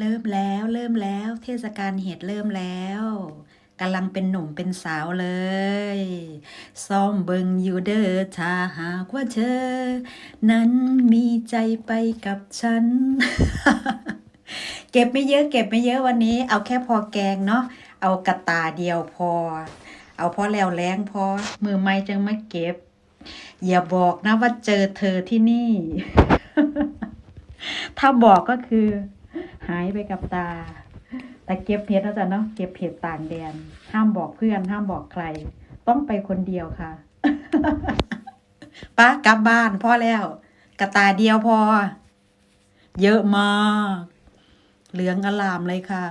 เริ่มแล้วเริ่มแล้วเทศกาลเห็ดเริ่มแล้วกำลังเป็นหนุ่มเป็นสาวเลยซ่อมเบิงอยู่เด้อถ้าหากว่าเธอ นั้นมีใจไปกับฉัน เก็บไม่เยอะเก็บไม่เยอะวันนี้ เอาแค่พอแกงเนาะเอากระตาเดียวพอ เอาพอแล้วแรงพอ มือไม่จังมาเก็บ อย่าบอกนะว่าเจอเธอที่นี่ ถ้าบอกก็คือ หายไปกับตา แต่เก็บเพชรนะจ๊ะเนาะเก็บเพชรต่างแดน ห้ามบอกเพื่อน ห้ามบอกใคร ต้องไปคนเดียวค่ะป้ากลับบ้านพ่อแล้ว กระตาเดียวพอ เยอะมาก เหลืองอลามเลยค่ะ